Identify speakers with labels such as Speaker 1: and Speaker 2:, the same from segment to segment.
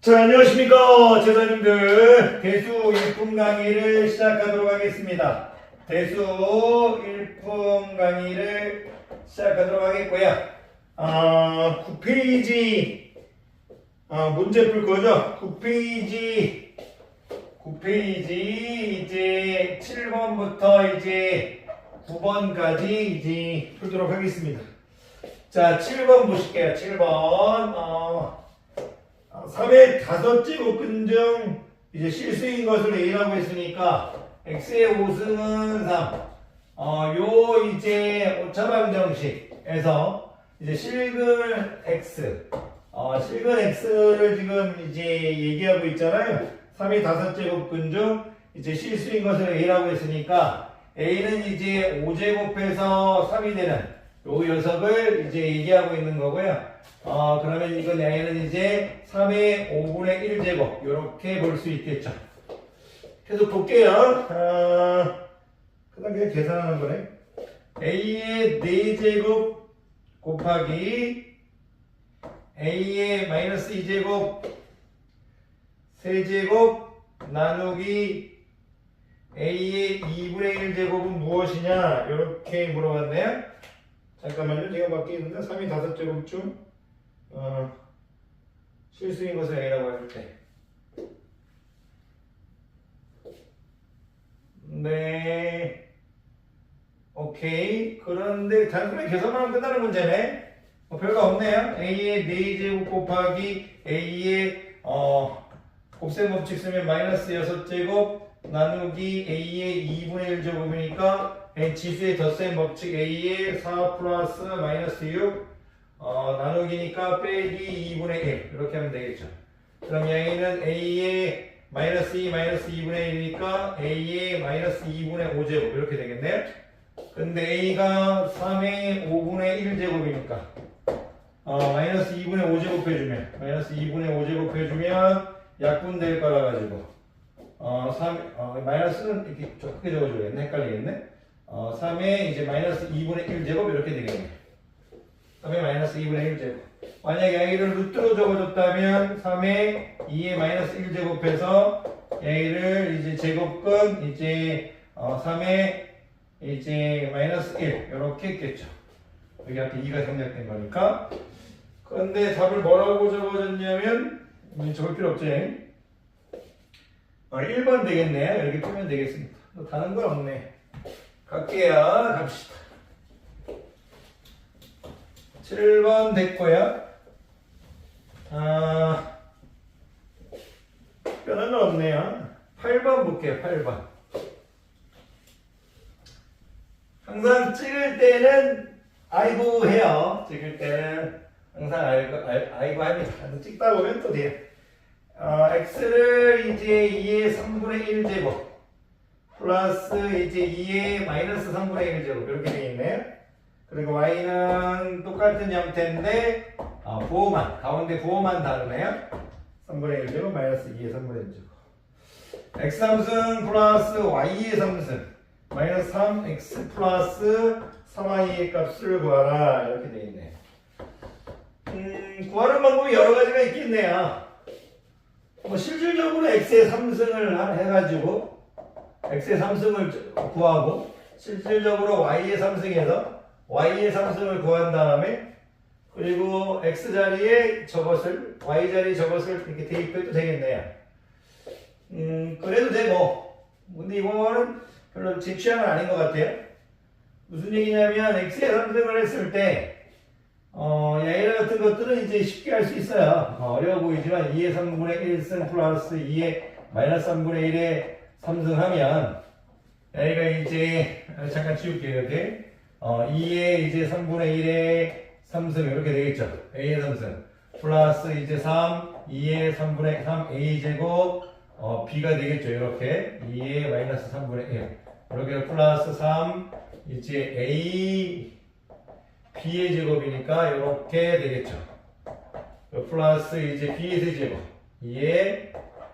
Speaker 1: 자, 안녕하십니까. 제자님들. 대수 일품 강의를 시작하도록 하겠습니다. 대수 일품 강의를 시작하도록 하겠고요. 아, 9페이지, 아, 문제 풀 거죠? 9페이지, 9페이지, 이제 7번부터 이제 9번까지 이제 풀도록 하겠습니다. 자, 7번 보실게요. 7번. 어, 3의 다섯 제곱근 중 이제 실수인 것을 A라고 했으니까 X의 5승은 3. 어, 요 이제 오차방 정식에서 이제 실근 X. 어, 실근 X를 지금 이제 얘기하고 있잖아요. 3의 다섯 제곱근 중 이제 실수인 것을 A라고 했으니까 A는 이제 5제곱해서 3이 되는 요 녀석을 이제 얘기하고 있는 거고요. 어, 그러면 이건 A는 이제 3의 5분의 1 제곱 이렇게 볼 수 있겠죠. 계속 볼게요. 아, 그다음 그냥 계산하는 거네. A의 4제곱 곱하기 A의 마이너스 2제곱 세제곱 나누기 A의 2분의 1제곱은 무엇이냐 이렇게 물어봤네요. 잠깐만요. 제가 밖에 있는데 3이 5제곱 중 어, 실수인 것을 A라고 할 때. 네. 오케이. 그런데 단순히 계산만 끝나는 문제네. 뭐 별거 없네요. A의 4제곱 곱하기 A의 어, 곱셈 법칙 쓰면 마이너스 6제곱 나누기 A의 2분의 1제곱이니까 A 지수의 덧셈 법칙 A의 4 플러스 마이너스 6 어, 나누기니까 빼기 2분의 1 이렇게 하면 되겠죠. 그럼 A는 A의 마이너스 2 마이너스 2분의 1이니까 A의 마이너스 2분의 5제곱 이렇게 되겠네요. 근데 A가 3의 5분의 1제곱이니까 어, 마이너스 2분의 5제곱 해주면 마이너스 2분의 5제곱 해주면 약분될 거라 가지고 어, 3, 어, 마이너스는 이렇게 좀 크게 적어줘야겠네 헷갈리겠네 어, 3의 이제 마이너스 2분의 1 제곱 이렇게 되겠네. 3의 마이너스 2분의 1 제곱. 만약에 A를 루트로 적어줬다면 3의 2의 마이너스 1 제곱해서 A를 이제 제곱근 이제 어, 3의 이제 마이너스 1 이렇게 했겠죠. 여기 앞에 2가 생략된 거니까. 그런데 답을 뭐라고 적어줬냐면 음, 적을 필요 없지. 어, 1번 되겠네요. 이렇게 풀면 되겠습니다. 뭐 다른 건 없네 갈게요 갑시다 7번 됐고요 아건 없네요 8번 볼게요 8번 항상 찍을 때는 아이고 해요. 찍을 때는 항상 알, 아이고 합니다. 찍다 보면 또 돼요. 어, x를 이제 2의 3분의 1 제곱 플러스 이제 2의 마이너스 3분의 1제곱 이렇게 되어 있네요. 그리고 y는 똑같은 형태인데 어, 부호만 가운데 부호만 다르네요. 3분의 1제곱 마이너스 2의 3분의 1제곱 x 3승 플러스 y의 3승 마이너스 3x 플러스 3i의 값을 구하라 이렇게 돼 있네. 음, 구하는 방법이 여러 가지가 있겠네요. 뭐 실질적으로 x의 3승을 해가지고 x의 3승을 구하고 실질적으로 y의 3승에서 y의 3승을 구한 다음에 그리고 x 자리에 저것을 y 자리에 저것을 이렇게 대입해도 되겠네요. 음, 그래도 되고 근데 이거는 별로 제 취향은 아닌 것 같아요. 무슨 얘기냐면 x의 3승을 했을 때 어, 야이라 같은 것들은 이제 쉽게 할 수 있어요. 어, 려워 보이지만 2의 3분의 1승 플러스 2의 마이너스 3분의 1의 3승 하면 야이가 이제 잠깐 지울게요. 이렇게 어, 2의 이제 3분의 1의 3승 이렇게 되겠죠. a의 3승 플러스 이제 3 2의 3분의 3 a 제곱 어, b가 되겠죠. 이렇게 2의 마이너스 3분의 1 이렇게 플러스 3 이제 a b의 제곱이니까 이렇게 되겠죠. 플러스 이제 b의 세제곱 이에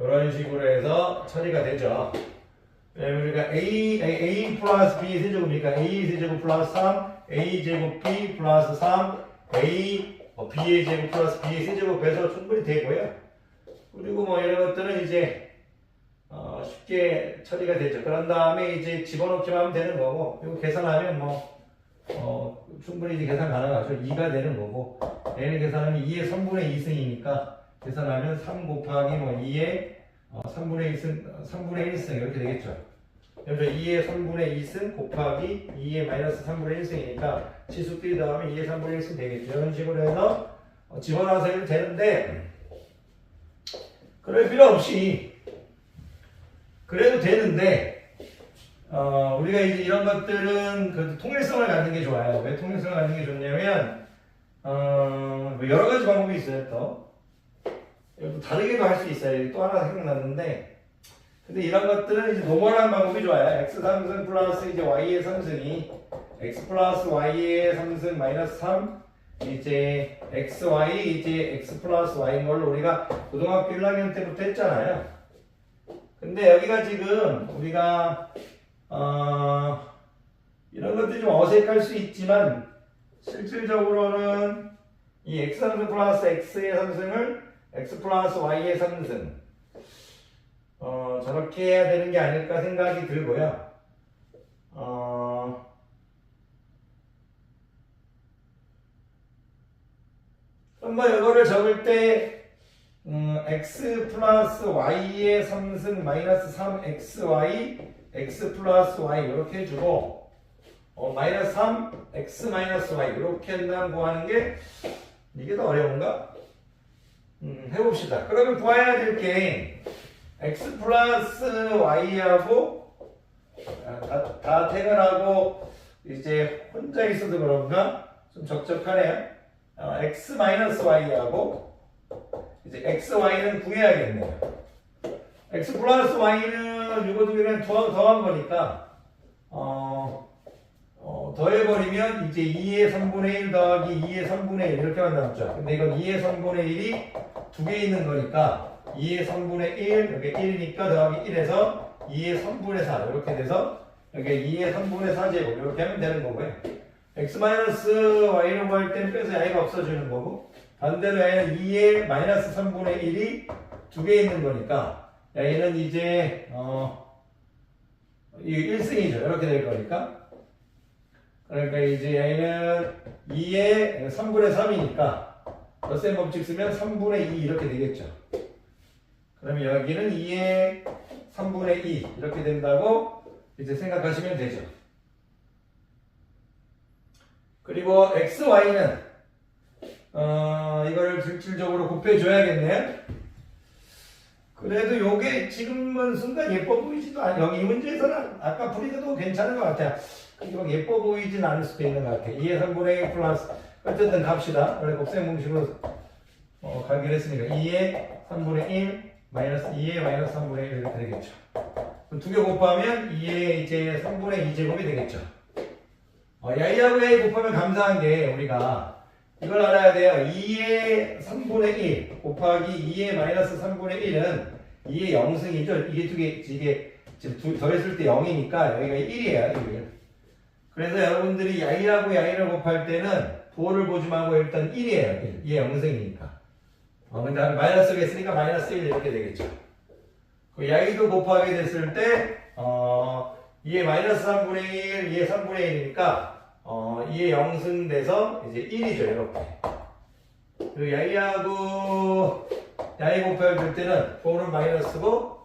Speaker 1: 이런 식으로 해서 처리가 되죠. 우리가 a, a, a 플러스 b 세제곱이니까 a 세제곱 플러스 3 a 제곱 b 플러스 3 a 뭐 b의 제곱 플러스 b의 세제곱 해서 충분히 되고요. 그리고 뭐 이런 것들은 이제 어, 쉽게 처리가 되죠. 그런 다음에 이제 집어넣기만 하면 되는 거고, 이거 계산하면 뭐, 어, 충분히 이제 계산 가능하죠. 2가 되는 거고, 얘는 계산하면 2의 3분의 2승이니까, 계산하면 3 곱하기 뭐 2의 어, 3분의 2승, 3분의 1승 이렇게 되겠죠. 그래서 2의 3분의 2승 곱하기 2의 마이너스 3분의 1승이니까 지수 띠 다음에 2의 3분의 1승 되겠죠. 이런 식으로 해서 어, 집어넣어서 해도 되는데, 그럴 필요 없이 그래도 되는데 어, 우리가 이제 이런 것들은 그 통일성을 갖는 게 좋아요. 왜 통일성을 갖는 게 좋냐면 어, 뭐 여러 가지 방법이 있어요. 또 또 다르게도 할 수 있어요. 또 하나 생각났는데 근데 이런 것들은 이제 노멀한 방법이 좋아요. x 상승 플러스 이제 y의 상승이 x 플러스 y의 상승 마이너스 3 이제 xy 이제 x 플러스 y인 걸로 우리가 고등학교 1학년 때부터 했잖아요. 근데 여기가 지금 우리가 어, 이런 것들이 좀 어색할 수 있지만 실질적으로는 이 x 상승 플러스 x의 상승을 x 플러스 y의 상승 어, 저렇게 해야 되는 게 아닐까 생각이 들고요. 어, 한번 이거를 적을 때 음, x 플러스 y의 3승 마이너스 3xy x 플러스 y 이렇게 해주고 어, 마이너스 3 x 마이너스 y 이렇게 한다고 하는 게 이게 더 어려운가? 음, 해봅시다. 그러면 구해야 될 게 x 플러스 y하고 아, 다, 다 퇴근하고 이제 혼자 있어도 그런가? 좀 적적하네요. 어, x 마이너스 y하고 이제 x, y는 구해야겠네요. x 플러스 y는 이거 두 개는 더, 더한 거니까 어, 어, 더해버리면 이제 2의 3분의 1 더하기 2의 3분의 1 이렇게만 남죠. 근데 이건 2의 3분의 1이 두 개 있는 거니까 2의 3분의 1 여기 1이니까 더하기 1에서 2의 3분의 4 이렇게 돼서 여기 2의 3분의 4제곱 이렇게 하면 되는 거고요. x 마이너스 y를 구할 때는 빼서 y가 없어지는 거고 반대로 y는 2의 마이너스 3분의 1이 두 개 있는 거니까 얘는 이제 어, 이 1승이죠. 이렇게 될 거니까 그러니까 이제 얘는 2의 3분의 3이니까 덧셈 법칙 쓰면 3분의 2 이렇게 되겠죠. 그러면 여기는 2의 3분의 2 이렇게 된다고 이제 생각하시면 되죠. 그리고 x, y는 어, 이거를 실질적으로 곱해줘야겠네. 그래도 요게 지금은 순간 예뻐 보이지도 않아. 여기 이 문제에서는 아까 풀이도 괜찮은 것 같아요. 이거 예뻐 보이진 않을 수도 있는 것 같아. 2의 3분의 1 플러스 어쨌든 갑시다. 원래 곱셈 공식으로 어, 가기로 했으니까 2의 3분의 1 마이너스 2의 마이너스 3분의 1 이렇게 되겠죠. 두개 곱하면 2의 이제 3분의 2제곱이 되겠죠. 어, 야이하고 야이 곱하면 감사한 게 우리가 이걸 알아야 돼요. 2의 3분의 1 곱하기 2의 마이너스 3분의 1은 2의 0승이죠. 이게 두 개, 이게 지금 두, 더했을 때 0이니까 여기가 1이에요. 1. 그래서 여러분들이 야이하고 야이를 곱할 때는 도를 보지 말고 일단 1이에요. 1. 2의 0승이니까. 어, 근데 마이너스가 있으니까 마이너스 1 이렇게 되겠죠. 그 야이도 곱하게 됐을 때, 어, 2의 마이너스 3분의 1, 2의 3분의 1이니까, 어, 2의 0승 돼서 이제 1이죠, 이렇게. 그리고 야이하고 야이 곱하기 될 때는, 그거는 마이너스고,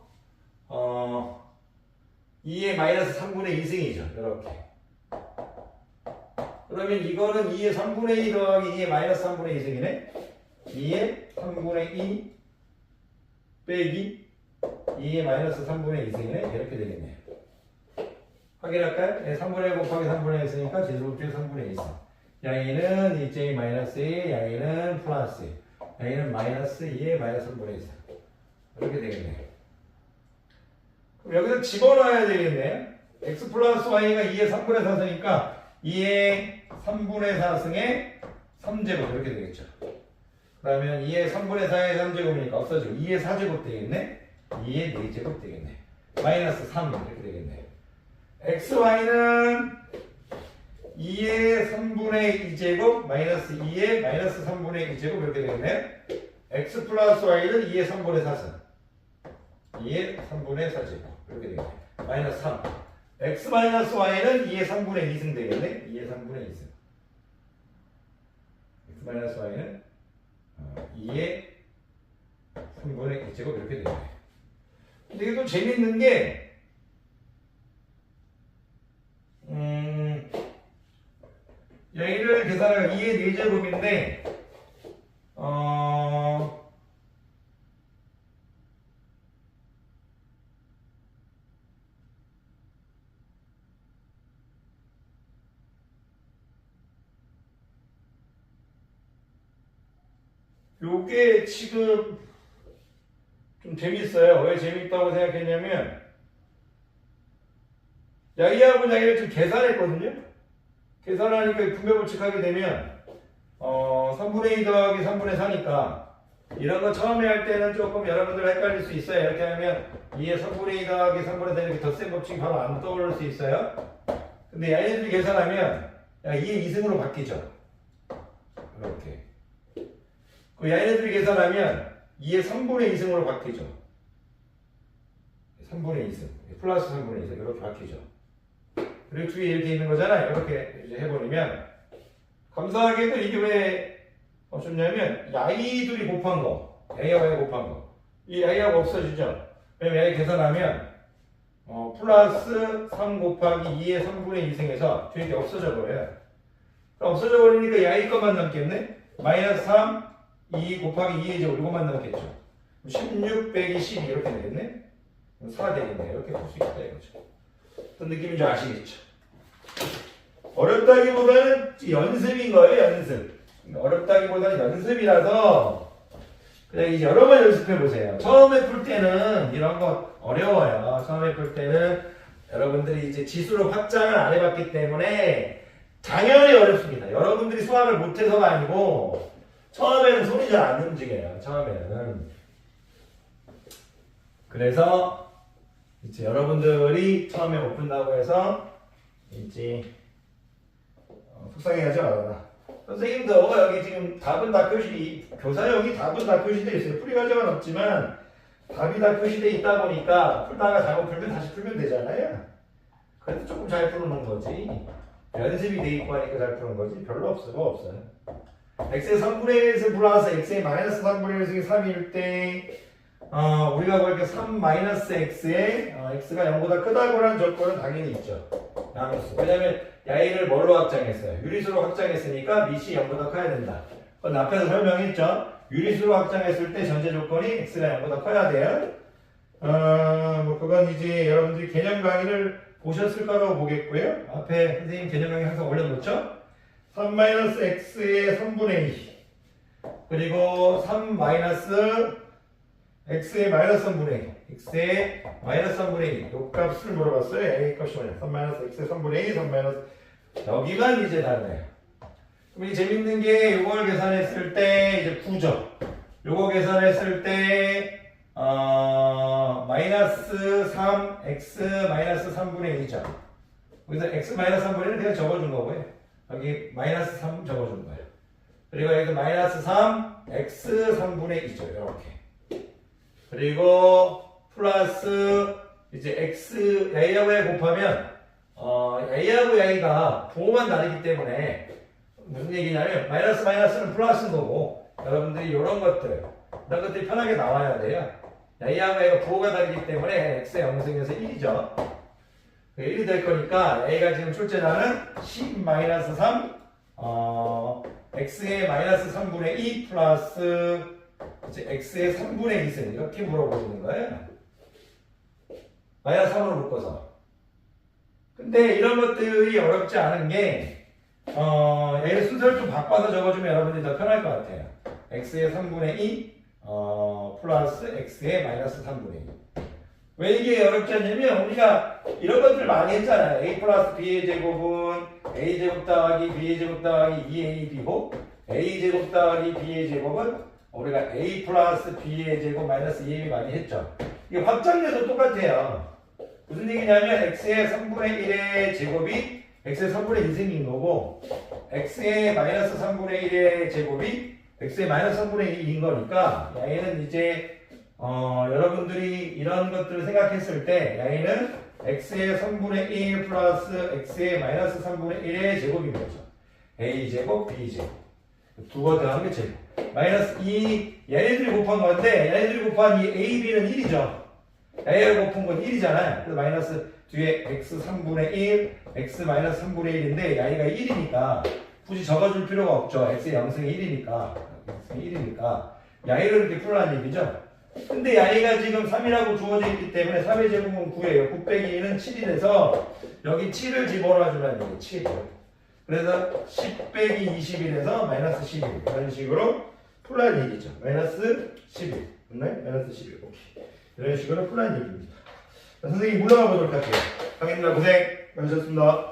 Speaker 1: 어, 2의 마이너스 3분의 2승이죠, 이렇게. 그러면 이거는 2의 3분의 2 더하기 2의 마이너스 3분의 2승이네? 2의 3분의 2 빼기 2의 마이너스 3분의 2승이네? 이렇게 되겠네요. 확인할까요? 네, 3분의 1 곱하기 3분의 1 있으니까 지수곱필 3분의 2승. 양이는 2j 마이너스 2, 양이는 플러스 2. 양이는 마이너스 2의 마이너스 3분의 2승. 이렇게 되겠네요. 그럼 여기서 집어넣어야 되겠네요. x 플러스 y가 2의 3분의 4승이니까 2의 3분의 4승의 3제곱 이렇게 되겠죠. 그러면 2의 3분의 4의 3제곱이니까 없어지고 2의 4제곱 되겠네? 2의 4제곱 되겠네. 마이너스 3 이렇게 되겠네. x, y는 2의 3분의 2제곱 마이너스 2의 마이너스 3분의 2제곱 이렇게 되겠네요. x 플러스 y는 2의 3분의 4승 2의 3분의 4제곱 이렇게 되겠네요. 마이너스 3 x 마이너스 y는 2의 3분의 2승 되겠네. 2의 3분의 2승 x 마이너스 y는 어, 2의 3분의 2제곱 이렇게 되겠네요. 근데 이게 또 재밌는 게 음, 여기를 계산하면 2의 4제곱인데 어, 요게 지금 좀 재밌어요. 왜 재밌다고 생각했냐면 야기하고 야기를 좀 계산했거든요. 계산하니까 분배법칙하게 되면 어 3분의 2 더하기 3분의 4니까 이런 거 처음에 할 때는 조금 여러분들 헷갈릴 수 있어요. 이렇게 하면 2의 3분의 2 더하기 3분의 4 이렇게 덧셈 법칙이 바로 안 떠오를 수 있어요. 근데 야얘들이 계산하면 야 2의 2승으로 바뀌죠. 이렇게. 그 야얘들이 계산하면 2의 3분의 2승으로 바뀌죠. 3분의 2승. 플러스 3분의 2승. 이렇게 바뀌죠. 그리고 뒤에 이렇게 있는 거잖아요. 이렇게 이제 해버리면 감사하게도 이게 왜 어쩌냐면 야이들이 곱한 거, 야이하고 야이 곱한 거, 이 야이하고 없어지죠. 왜냐면 야이 계산하면 어, 플러스 3 곱하기 2의 3분의 2승에서 뒤에 게 없어져 버려요. 없어져 버리니까 야이 것만 남겠네. 마이너스 3, 2 곱하기 2의 제곱 이것만 남겠죠. 16 빼기 12 이렇게 되겠네. 4 되겠네. 이렇게 볼 수 있다 이거죠. 어떤 느낌인지 아시겠죠? 어렵다기보다는 연습인 거예요, 연습. 어렵다기보다는 연습이라서 그냥 이제 여러 번 연습해 보세요. 처음에 풀 때는 이런 거 어려워요. 처음에 풀 때는 여러분들이 이제 지수로 확장을 안 해봤기 때문에 당연히 어렵습니다. 여러분들이 수학을 못해서가 아니고 처음에는 손이 잘 안 움직여요. 처음에는. 그래서 이제 여러분들이 처음에 못 푼다고 해서 이제 어, 속상해하지 말아라. 선생님도 여기 지금 답은 다 표시, 교사용이 답은 다 표시되어 있어요. 풀이 과정은 없지만 답이 다 표시되어 있다 보니까 풀다가 잘못 풀면 다시 풀면 되잖아요. 그래도 조금 잘 푸는 거지. 연습이 돼 있고 하니까 잘 푸는 거지. 별로 없어, 뭐 없어요. X의 3분의 1에서 플러스 x의 마이너스 3분의 1에서 3일 때 어, 우리가 볼게 3 마이너스 x에 어, x가 0보다 크다고 하는 조건은 당연히 있죠. 양수. 왜냐면 야이를 뭘로 확장했어요? 유리수로 확장했으니까 밑이 0보다 커야 된다. 그건 앞에서 설명했죠. 유리수로 확장했을 때 전제 조건이 x가 0보다 커야 돼요. 어, 뭐 그건 이제 여러분들이 개념 강의를 보셨을 거라고 보겠고요. 앞에 선생님 개념 강의 항상 올려놓죠. 3 마이너스 x의 3분의 2 그리고 3 마이너스 x의 마이너스 3분의 2 x의 마이너스 3분의 2 요 값을 물어봤어요. A 값이 뭐냐? 3 마이너스 x의 3분의 2 3 마이너스 여기만 이제 다르네요. 그럼 이 재밌는 게 요걸 계산했을 때 이제 9죠. 요거 계산했을 때 어, 마이너스 3 x 마이너스 3분의 2죠. 여기서 x 마이너스 3분의 1은 그냥 적어준 거고요 여기 마이너스 3 적어준 거예요 그리고 여기서 마이너스 3 x 3분의 2죠 이렇게 그리고 플러스 이제 x a하고 a 곱하면 어 a하고 a가 부호만 다르기 때문에 무슨 얘기냐면 마이너스 마이너스는 플러스인 거고 여러분들이 이런 것들 이런 것들이 편하게 나와야 돼요. a하고 a가 부호가 다르기 때문에 x의 영승에서 1이죠. 1이 될 거니까 a가 지금 출제자는 10 마이너스 3 어, x의 마이너스 3분의 2 플러스 이제 x의 3분의 2승 이렇게 물어보시는 거예요. 마이너스 3으로 묶어서. 근데 이런 것들이 어렵지 않은 게 어, 얘를 순서를 좀 바꿔서 적어주면 여러분들이 더 편할 것 같아요. x의 3분의 2 어, 플러스 x의 마이너스 3분의 2. 왜 이게 어렵지 않냐면 우리가 이런 것들 많이 했잖아요. a 플러스 b의 제곱은 a 제곱 더하기 b의 제곱 더하기 2a b곱 a 제곱 더하기 b의 제곱은 우리가 a 플러스 b의 제곱 마이너스 2a 많이 했죠. 이게 확장돼도 똑같아요. 무슨 얘기냐면 x의 3분의 1의 제곱이 x의 3분의 1 생긴 거고 x의 마이너스 3분의 1의 제곱이 x의 마이너스 3분의 1인 거니까 얘는 이제 어, 여러분들이 이런 것들을 생각했을 때 얘는 x의 3분의 1 플러스 x의 마이너스 3분의 1의 제곱인 거죠. a 제곱, b 제곱 두거 더하는 게 제곱. 마이너스 이 얘네들이 곱한 건데 얘네들이 곱한 이 a, b는 1이죠. A를 곱한 건 1이잖아요. 그래서 마이너스 뒤에 x 3분의 1, x 마이너스 3분의 1인데 야이가 1이니까 굳이 적어줄 필요가 없죠. x의 영승이 1이니까. 영승이 1이니까. 야이를 이렇게 풀라는 얘기죠. 근데 야이가 지금 3이라고 주어져 있기 때문에 3의 제곱은 9예요. 9 빼기 1은 7이 돼서 여기 7을 집어넣어 주면 이게 7. 그래서 10 빼기 21에서 마이너스 11. 이런 식으로 풀라는 얘기죠. 마이너스 11. 맞나요? 마이너스 11. 오케이. 이런 식으로 풀라는 얘기입니다. 자, 선생님 물러가 보도록 할게요. 강의님들 고생 많으셨습니다.